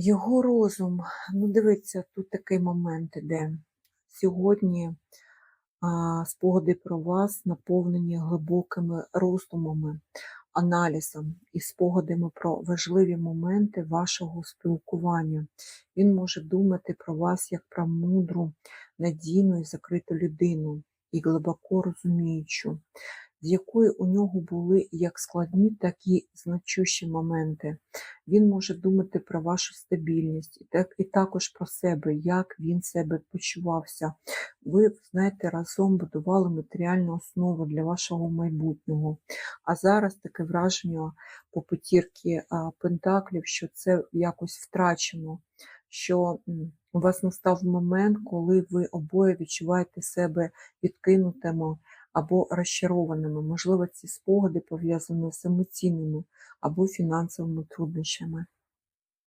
Його розум, ну дивіться, тут такий момент іде. Сьогодні а, спогади про вас наповнені глибокими роздумами, аналізом і спогадами про важливі моменти вашого спілкування. Він може думати про вас як про мудру, надійну і закриту людину, і глибоко розуміючу, з якої у нього були як складні, так і значущі моменти. Він може думати про вашу стабільність і, так, і також про себе, як він себе почувався. Ви, знаєте, разом будували матеріальну основу для вашого майбутнього. А зараз таке враження по п'ятірки а, пентаклів, що це якось втрачено, що у вас настав момент, коли ви обоє відчуваєте себе відкинутими або розчарованими. Можливо, ці спогади пов'язані з емоційними або фінансовими труднощами.